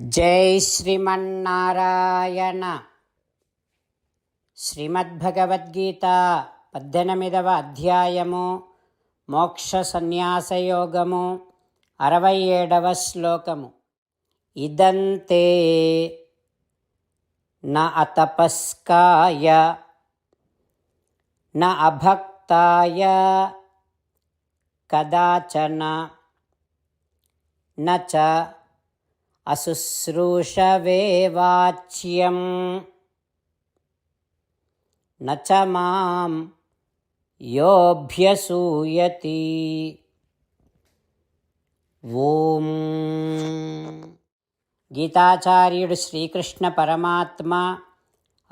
జై శ్రీమన్నారాయణ. శ్రీమద్భగవద్గీత పద్దెనిమిదవ అధ్యాయము మోక్ష సన్యాసయోగము అరవై ఏడవ శ్లోకము ఇదంతే న అతపస్కాయ న అభక్తాయ కదాచన న చ అశుశ్రూషవే వాచ్యం నచ మాం యోభ్యసూయతి. ఓం. గీతాచార్యుడు శ్రీకృష్ణ పరమాత్మ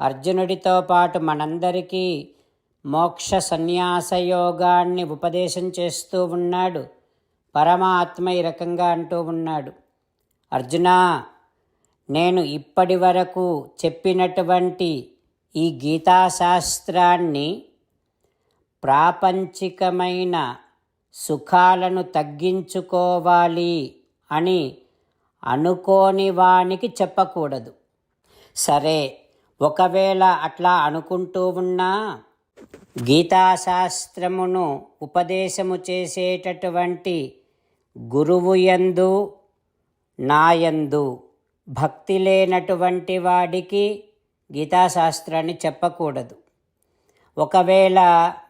అర్జునుడితో పాటు మనందరికీ మోక్ష సన్యాస యోగాన్ని ఉపదేశం చేస్తూ ఉన్నాడు. పరమాత్మ ఈ రకంగా అంటూ ఉన్నాడు. అర్జున నేను ఇప్పటి వరకు చెప్పినటువంటి ఈ గీతాశాస్త్రాన్ని ప్రాపంచికమైన సుఖాలను తగ్గించుకోవాలి అని అనుకోని వానికి చెప్పకూడదు. సరే ఒకవేళ అట్లా అనుకుంటూ ఉన్నా గీతాశాస్త్రమును ఉపదేశము చేసేటటువంటి గురువు యందు నాయందు భక్తి లేనటువంటి వాడికి గీతాశాస్త్రాన్ని చెప్పకూడదు. ఒకవేళ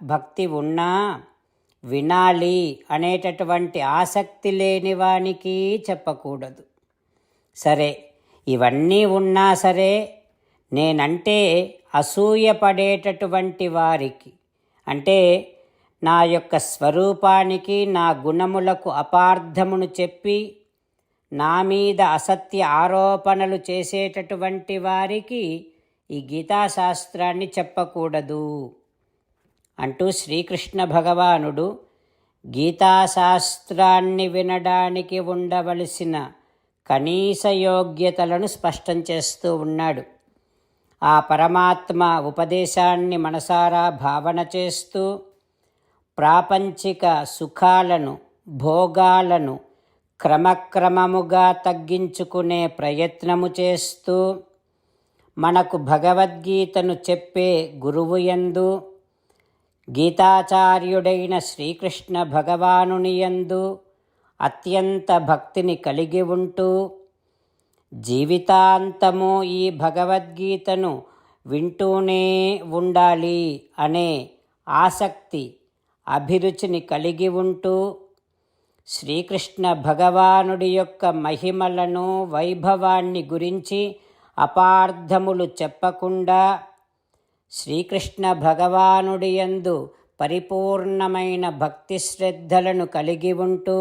భక్తి ఉన్నా వినాలి అనేటటువంటి ఆసక్తి లేని వానికి చెప్పకూడదు. సరే ఇవన్నీ ఉన్నా సరే నేనంటే అసూయపడేటటువంటి వారికి అంటే నా యొక్క స్వరూపానికి నా గుణములకు అపార్థమును చెప్పి నా మీద అసత్య ఆరోపణలు చేసేటటువంటి వారికి ఈ గీతాశాస్త్రాన్ని చెప్పకూడదు. అంటూ శ్రీకృష్ణ భగవానుడు గీతాశాస్త్రాన్ని వినడానికి ఉండవలసిన కనీస యోగ్యతలను స్పష్టం చేస్తూ ఉన్నాడు. ఆ పరమాత్మ ఉపదేశాన్ని మనసారా భావన చేస్తూ ప్రాపంచిక సుఖాలను భోగాలను క్రమక్రమముగా తగ్గించుకునే ప్రయత్నము చేస్తూ మనకు భగవద్గీతను చెప్పే గురువు యందు గీతాచార్యుడైన శ్రీకృష్ణ భగవానుని యందు అత్యంత భక్తిని కలిగి ఉంటూ జీవితాంతము ఈ భగవద్గీతను వింటూనే ఉండాలి అనే ఆసక్తి అభిరుచిని కలిగి ఉంటూ శ్రీకృష్ణ భగవానుడి యొక్క మహిమలను వైభవాన్ని గురించి అపార్థములు చెప్పకుండా శ్రీకృష్ణ భగవానుడి యందు పరిపూర్ణమైన భక్తి శ్రద్ధలను కలిగి ఉంటూ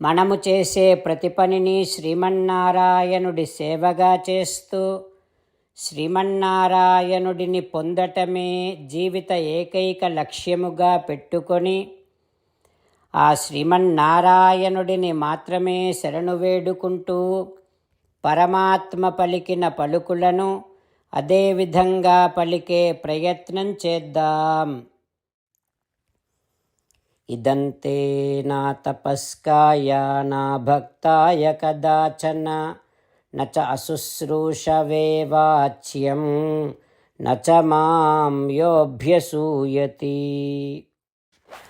మనము చేసే ప్రతి పనిని శ్రీమన్నారాయణుడి సేవగా చేస్తూ శ్రీమన్నారాయణుడిని పొందటమే జీవిత ఏకైక లక్ష్యముగా పెట్టుకొని ఆ శ్రీమన్నారాయణుడిని మాత్రమే శరణు వేడుకుంటూ పరమాత్మ పలికిన పలుకులను అదేవిధంగా పలికే ప్రయత్నం చేద్దాం. ఇదంతే నా తపస్కాయ నా భక్తాయ కదాచన నచ అశుశ్రూషవే వాచ్యం నచ మాం యోభ్యసూయతి.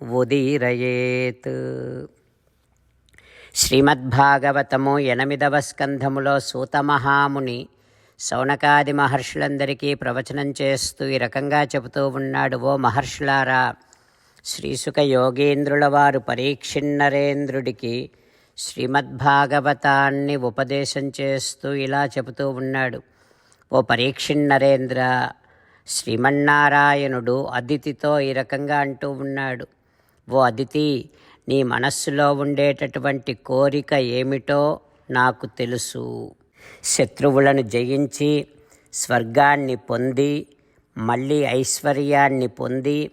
ఉదీరయేత్. శ్రీమద్భాగవతము ఎనిమిదవ స్కంధములో సూతమహాముని సౌనకాది మహర్షులందరికీ ప్రవచనం చేస్తూ ఈ రకంగా చెబుతూ ఉన్నాడు ఓ మహర్షులారా శ్రీసుక యోగేంద్రుల వారు పరీక్షిన్నరేంద్రుడికి శ్రీమద్భాగవతాన్ని ఉపదేశం చేస్తూ ఇలా చెబుతూ ఉన్నాడు ఓ పరీక్షిన్నరేంద్ర శ్రీమన్నారాయణుడు అదితితో ఈ రకంగా అంటూ ఉన్నాడు ఓ అదితి నీ మనస్సులో ఉండేటటువంటి కోరిక ఏమిటో నాకు తెలుసు. శత్రువులను జయించి స్వర్గాన్ని పొంది మళ్ళీ ఐశ్వర్యాన్ని పొంది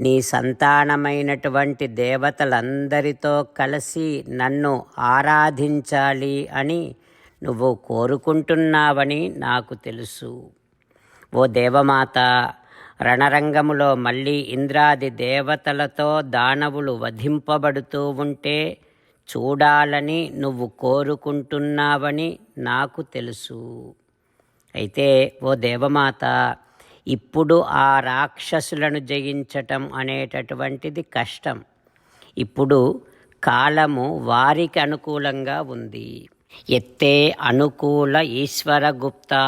నీ సంతానమైనటువంటి దేవతలందరితో కలిసి నన్ను ఆరాధించాలి అని నువ్వు కోరుకుంటున్నావని నాకు తెలుసు. ఓ దేవమాత రణరంగములో మళ్ళీ ఇంద్రాది దేవతలతో దానవులు వధింపబడుతూ ఉంటే చూడాలని నువ్వు కోరుకుంటున్నావని నాకు తెలుసు. అయితే ఓ దేవమాత ఇప్పుడు ఆ రాక్షసులను జయించటం అనేటటువంటిది కష్టం. ఇప్పుడు కాలము వారికి అనుకూలంగా ఉంది. ఎత్తే అనుకూల ఈశ్వరగుప్తా.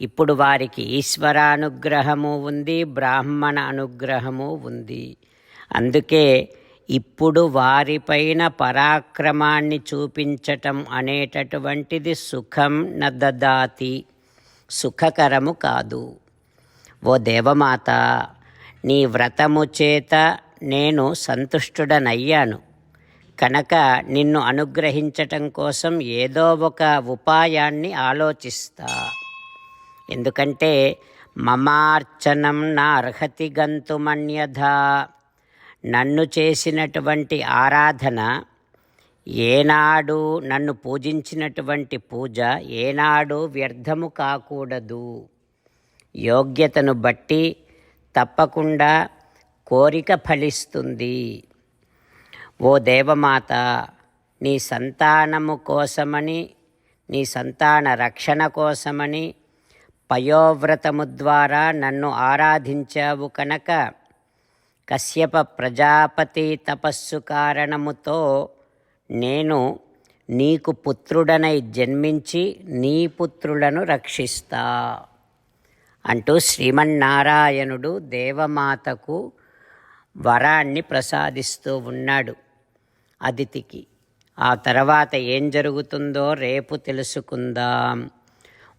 ఇప్పుడు వారికి ఈశ్వరానుగ్రహము ఉంది బ్రాహ్మణ అనుగ్రహము ఉంది. అందుకే ఇప్పుడు వారిపైన పరాక్రమాన్ని చూపించటం అనేటటువంటిది సుఖం నదదాతి. సుఖకరము కాదు. ఓ దేవమాత నీ వ్రతము చేత నేను సంతుష్టుడనయ్యాను. కనుక నిన్ను అనుగ్రహించటం కోసం ఏదో ఒక ఉపాయాన్ని ఆలోచిస్తా. ఎందుకంటే మమార్చనం నా అర్హతి గంతుమన్యథ నన్ను చేసినటువంటి ఆరాధన ఏనాడు నన్ను పూజించినటువంటి పూజ ఏనాడు వ్యర్థము కాకూడదు. యోగ్యతను బట్టి తప్పకుండా కోరిక ఫలిస్తుంది. ఓ దేవమాత నీ సంతానము కోసమని నీ సంతాన రక్షణ కోసమని పయోవ్రతము ద్వారా నన్ను ఆరాధించావు కనుక కశ్యప ప్రజాపతి తపస్సు కారణముతో నేను నీకు పుత్రుడనై జన్మించి నీ పుత్రులను రక్షిస్తా. అంటూ శ్రీమన్నారాయణుడు దేవమాతకు వరాన్ని ప్రసాదిస్తూ ఉన్నాడు అదితికి. ఆ తర్వాత ఏం జరుగుతుందో రేపు తెలుసుకుందాం.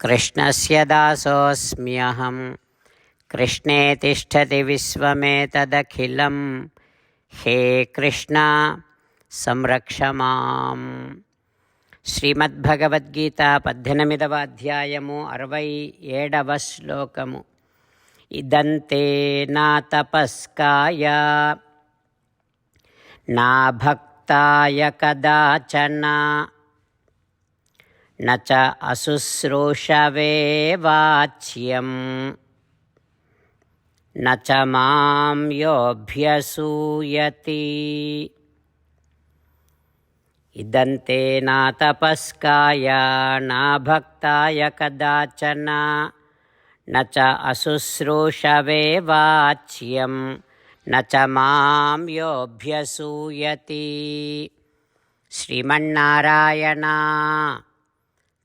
కృష్ణస్య దాసోऽస్మ్యహం కృష్ణే తిష్టతి విశ్వమేతదఖిలం హే కృష్ణ సంరక్ష మాం శ్రీమద్భగవద్గీత పద్దెనిమిదవ అధ్యాయము అరవై ఏడవ శ్లోకము ఇదంతే నా తపస్కాయ నా భక్తాయ కదాచన न च अशुश्रूषवे वाच्यं न च मां योऽभ्यसूयति इदन्ते न तपस्काय न भक्ताय कदाचन न च अशुश्रूषवे वाच्यं न च मां योऽभ्यसूयति श्रीमन्नारायणा